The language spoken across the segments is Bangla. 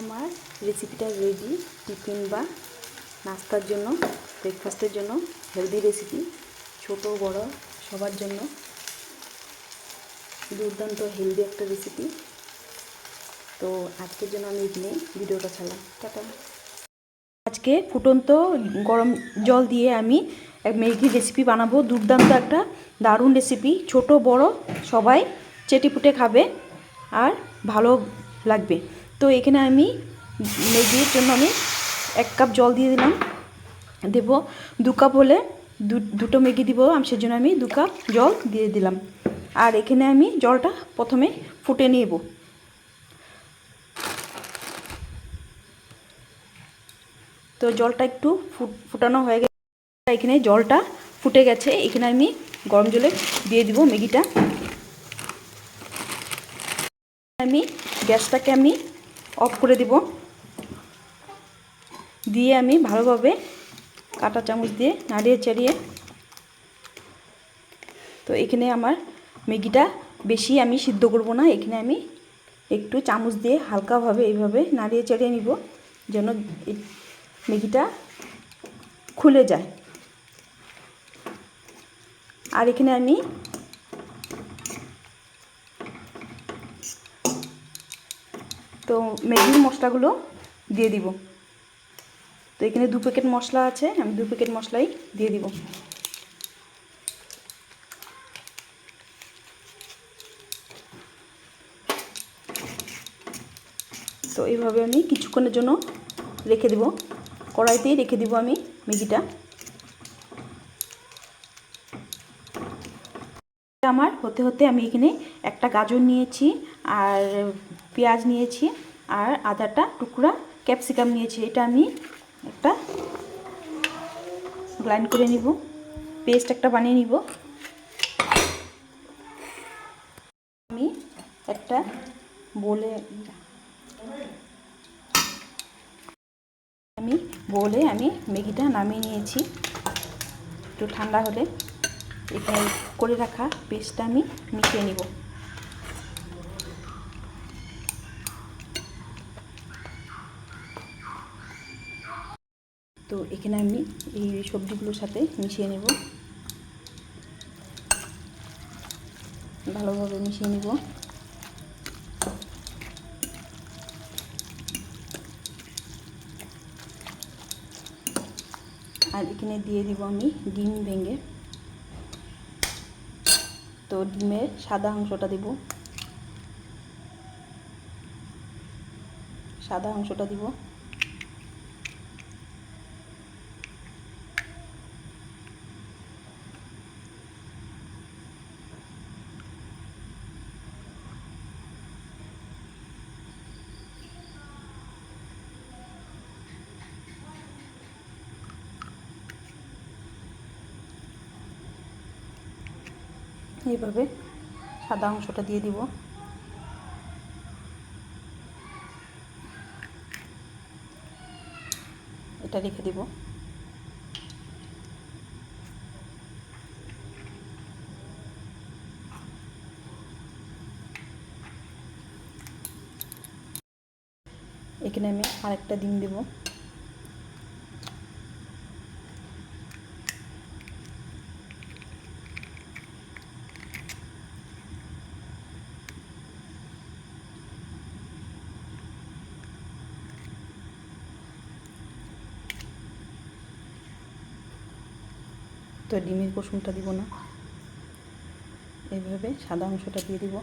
আমার রেসিপিটা রেডি টিফিন বা নাস্তার জন্য ব্রেকফাস্টের জন্য হেলদি রেসিপি ছোট, বড়, সবার জন্য দুর্দান্ত হেলদি একটা রেসিপি তো আজকের জন্য আমি এখানে ভিডিওটা ছাড়লাম। টাটা। আজকে ফুটন্ত গরম জল দিয়ে আমি এক ম্যাগির রেসিপি বানাবো। দুর্দান্ত একটা দারুণ রেসিপি ছোট, বড়, সবাই চেটেপুটে খাবে আর ভালো লাগবে। তো এখানে আমি ম্যাগির জন্য আমি এক কাপ জল দিয়ে দিলাম। দেব দু কাপ হলে দুটো ম্যাগি দিব আমি, সেজন্য আমি দু কাপ জল দিয়ে দিলাম। আর এখানে আমি জলটা প্রথমে ফুটে নেব। তো জলটা একটু ফুট, ফুটানো হয়ে গেছে। এখানে জলটা ফুটে গেছে। এখানে আমি গরম জলে দিয়ে দিব ম্যাগিটা। আমি গ্যাসটাকে আমি অফ করে দিব। দিয়ে আমি ভালোভাবে কাঁটা চামচ দিয়ে নাড়িয়ে চাড়িয়ে তো এখানে আমার ম্যাগিটা বেশি আমি সিদ্ধ করব না, এখানে আমি একটু চামচ দিয়ে হালকাভাবে এইভাবে নাড়িয়ে চাড়িয়ে নিব যেন ম্যাগিটা খুলে যায়। আর এখানে আমি তো ম্যাগির মশলাগুলো দিয়ে দিব। তো এখানে দু প্যাকেট মশলা আছে, আমি দু প্যাকেট মশলাই দিয়ে দিব। তো এইভাবে আমি কিছুক্ষণের জন্য রেখে দেব। কড়াইতেই রেখে দিব আমি ম্যাগিটা। আমার হতে হতে আমি এখানে একটা গাজর নিয়েছি, আর পেঁয়াজ নিয়েছি আর আদাটা টুকরা ক্যাপসিকাম নিয়েছি। এটা আমি একটা গ্রাইন্ড করে নিব। পেস্ট একটা বানিয়ে নিব। আমি একটা বলে আমি বলে আমি ম্যাগিটা নামিয়ে নিয়েছি। একটু ঠান্ডা হলে এখানে করে রাখা। পেস্টটা আমি মিশিয়ে নিব। তো এখানে আমি এই সবজিগুলোর সাথে মিশিয়ে নেব। ভালোভাবে মিশিয়ে নিব। আর এখানে দিয়ে দিব আমি ডিম ভেঙে। তো ডিমের সাদা অংশটা দেব। সাদা অংশটা দিব। এইভাবে সাদা অংশটা দিয়ে দিব। এটা রেখে দিব। এখানে আমি আরেকটা ডিম দেব। তো ডিমের কুসুমটা দিব না। এইভাবে সাদা অংশটা দিয়ে দিব।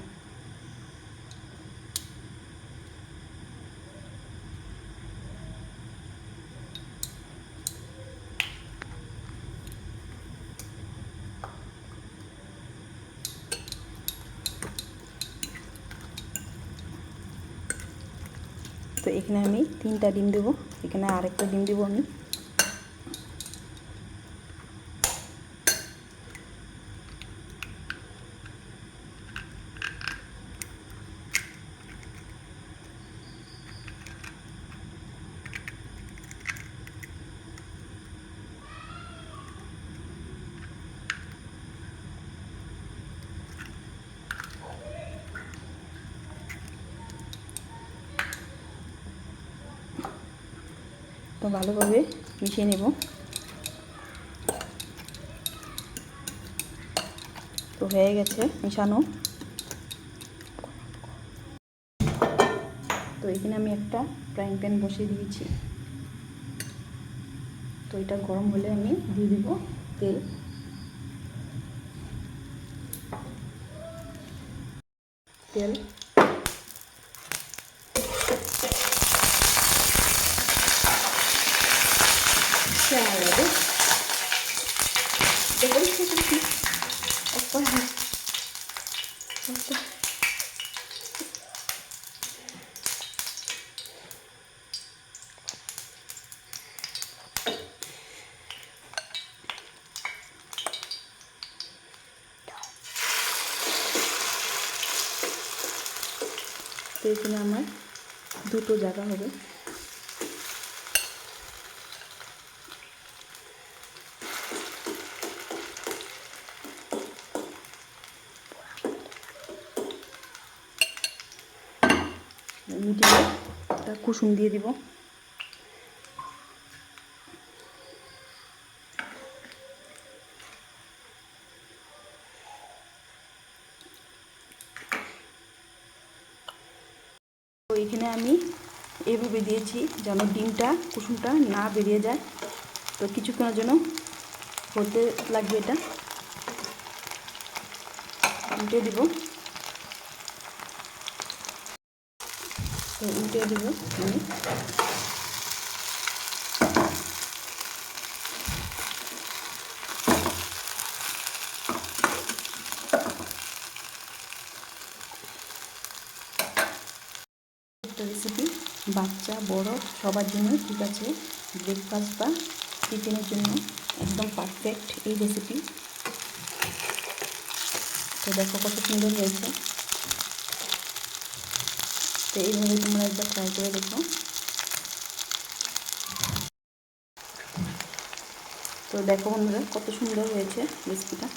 তো এখানে আমি তিনটা ডিম দেবো। এখানে আরেকটা ডিম দেবো আমি। তো ভালোভাবে মিশিয়ে নেব। তো হয়ে গেছে মিশানো। তো এখানে আমি একটা ফ্রাইং প্যান বসিয়ে দিয়েছি। তো এটা গরম হলে আমি দিয়ে দিব তেল। তেল। এখানে আমার। দুটো জায়গা হবে। মিডিয়ে কুসুম দিয়ে দিব। এখানে আমি এভাবে দিয়েছি যেন ডিমটা, কুসুমটা না বেরিয়ে যায়। তো কিছুক্ষণের জন্য হতে লাগবে এটা। উল্টে দিব। তো উল্টে দিব আমি। একটা রেসিপি বাচ্চা, বড়, সবার জন্য ঠিক আছে। ব্রেকফাস্ট বা টিফিনের জন্য একদম পারফেক্ট এই রেসিপি তো দেখো কত সুন্দর হয়েছে। তো এইভাবে তোমরা একবার ট্রাই করে দেখো। তো দেখো বন্ধুরা কত সুন্দর হয়েছে রেসিপিটা